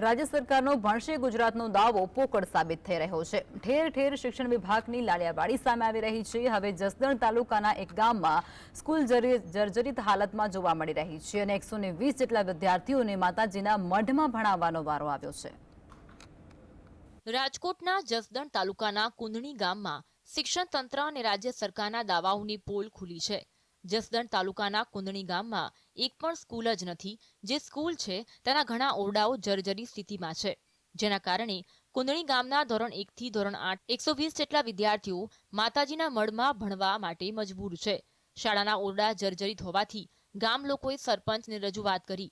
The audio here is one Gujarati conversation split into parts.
રાજ્ય સરકારનો ભણશે ગુજરાતનો દાવો પોકળ સાબિત થઈ રહ્યો છે. ઠેર ઠેર શિક્ષણ વિભાગની લાલિયાવાડી સામે આવી રહી છે. હવે જસદણ તાલુકાના એક ગામમાં સ્કૂલ જરી- જર્જરિત હાલતમાં જોવા મળી રહી છે અને એકસો જેટલા વિદ્યાર્થીઓને માતાજીના મઢમાં ભણાવવાનો વારો આવ્યો છે. રાજકોટના જસદણ તાલુકાના કુંદણી ગામમાં શિક્ષણ તંત્ર અને રાજ્ય સરકારના દાવાઓની પોલ ખુલી છે. જસદણ તાલુકાના કુંદણી ગામમાં એક પણ સ્કૂલ જ નથી, જે સ્કૂલ છે તેના ઘણા ઓરડાઓ જર્જરી સ્થિતિમાં છે. જેના કારણે કુંદણી ગામના ધોરણ એકથી ધોરણ આઠ એકસો વીસ જેટલા વિદ્યાર્થીઓ માતાજીના મળમાં ભણવા માટે મજબૂર છે. શાળાના ઓરડા જર્જરિત હોવાથી ગામ લોકોએ સરપંચને રજૂઆત કરી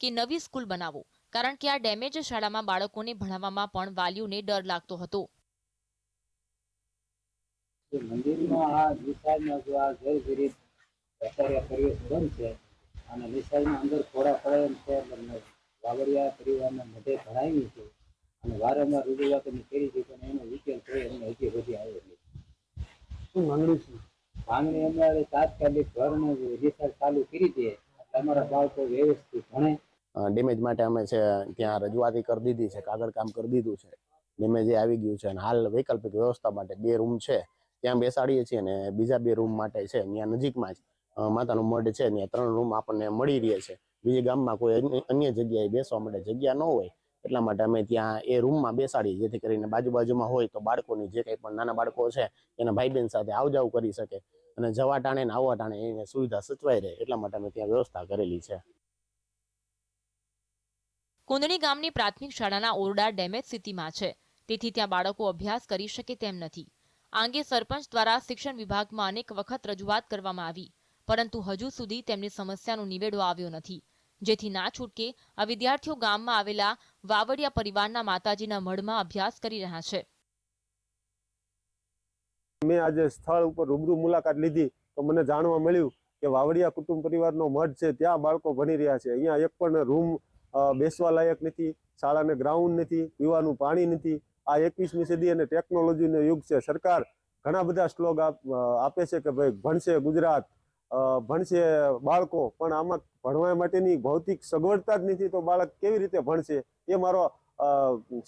કે નવી સ્કૂલ બનાવો, કારણ કે આ ડેમેજ શાળામાં બાળકોને ભણાવવામાં પણ વાલીઓને ડર લાગતો હતો. મંદિરમાં આ વિસ્તારમાં જો આ જર્જરિત અત્યારે પરિવેશ બંધ છે. અને નિશાળની અંદર થોડા પડે છે વાવડિયા પરિવારના મધે ભરાયેલી છે. અને વારંવાર રજૂઆતો મેં કરી છે પણ એનો ઉકેલ કોઈ અમને હજી સુધી આવ્યો નથી શું માંગણી છે? માંગણી અમારે તાત્કાલિક ઘરને નિશાળ ચાલુ કરી દે અમારા બાળકો વ્યવસ્થિત ભણે. ડેમેજ માટે અમે છે ત્યાં રજૂઆતી કરી દીધી છે કાગળ કામ કરી દીધું છે. ડેમેજ એ આવી ગયું છે અને હાલ વૈકલ્પિક વ્યવસ્થા માટે બે રૂમ છે. ત્યાં બેસાડીએ છીએ અને બીજા બે રૂમ માટે છે ત્યાં નજીકમાં જ. માતાનું મઢ છે ત્યાં ત્રણ રૂમ આપણને મળી રહે છે. બીજા ગામમાં કોઈ અન્ય- જગ્યાએ બેસવા માટે જગ્યા ન હોય, એટલા માટે અમે ત્યાં એ રૂમમાં બેસાડીએ, જેથી કરીને બાજુ બાજુમાં હોય તો બાળકોની જે કંઈ પણ નાના બાળકો છે, એના ભાઈ બહેન સાથે આવજાવ કરી શકે અને જવા ટાણે ને આવવા ટાણે એને સુવિધા સચવાઈ રહે, એટલા માટે અમે ત્યાં વ્યવસ્થા કરેલી છે. કુંદણી ગામની પ્રાથમિક શાળાના ઓરડા ડેમેજ સ્થિતિમાં છે. તેથી ત્યાં બાળકો અભ્યાસ કરી શકે તેમ નથી. આ અંગે સરપંચ દ્વારા શિક્ષણ વિભાગમાં અનેક વખત રજૂઆત કરવામાં આવી. પરંતુ હજુ સુધી તેમની સમસ્યાનો નિવેડો આવ્યો નથી. જેથી ના છૂટકે આ વિદ્યાર્થીઓ ગામમાં આવેલા વાવડિયા પરિવારના માતાજીના મળમાં અભ્યાસ કરી રહ્યા છે. મેં આજે સ્થળ ઉપર રૂબરૂ મુલાકાત લીધી તો મને જાણવા મળ્યું કે વાવડિયા કુટુંબ પરિવારનો મઠ છે, ત્યાં બાળકો ભણી રહ્યા છે. અહીંયા એક પણ રૂમ બેસવા લાયક નથી, શાળાને ગ્રાઉન્ડ નથી, પીવાનું પાણી નથી. આ એકવીસમી સદી અને ટેકનોલોજીનો યુગ છે. સરકાર ઘણા બધા શ્લોગ આપ- છે કે ભાઈ ભણશે ગુજરાત ભણશે બાળકો, પણ આમાં ભણવા માટેની ભૌતિક સગવડતા જ નથી, તો બાળક કેવી રીતે ભણશે? એ મારો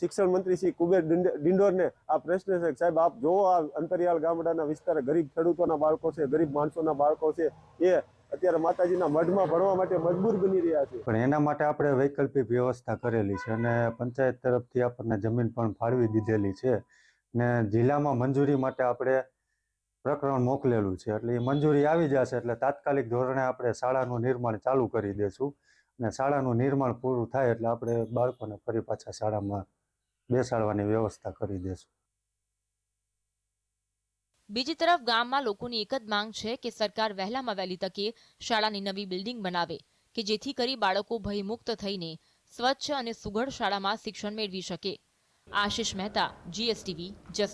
શિક્ષણ મંત્રી શ્રી કુબેર ડિંડ- ડિંડોરને આ પ્રશ્ન છે. સાહેબ, આપ જો આ અંતરિયાળ ગામડાના વિસ્તાર, ગરીબ ખેડૂતોના બાળકો છે, ગરીબ માણસોના બાળકો છે, એ અત્યારે માતાજીના મઢમાં ભણવા માટે મજબૂર બની રહ્યા છે. પણ એના માટે આપણે વૈકલ્પિક વ્યવસ્થા કરેલી છે અને પંચાયત તરફથી આપણને જમીન પણ ફાળવી દીધેલી છે ને જિલ્લામાં મંજૂરી માટે આપણે પ્રકરણ મોકલેલું છે. એટલે એ મંજૂરી આવી જશે એટલે તાત્કાલિક ધોરણે આપણે શાળાનું નિર્માણ ચાલુ કરી દેશું અને શાળાનું નિર્માણ પૂરું થાય એટલે આપણે બાળકોને ફરી પાછા શાળામાં બેસાડવાની વ્યવસ્થા કરી દેશું. બીજી તરફ ગામમાં લોકોની એક જ માંગ છે કે સરકાર વહેલામાં વહેલી તકે શાળાની નવી બિલ્ડિંગ બનાવે, કે જેથી કરી બાળકો ભયમુક્ત થઈને સ્વચ્છ અને સુઘડ શાળામાં શિક્ષણ મેળવી શકે. આશિષ મહેતા જીએસટીવી જસ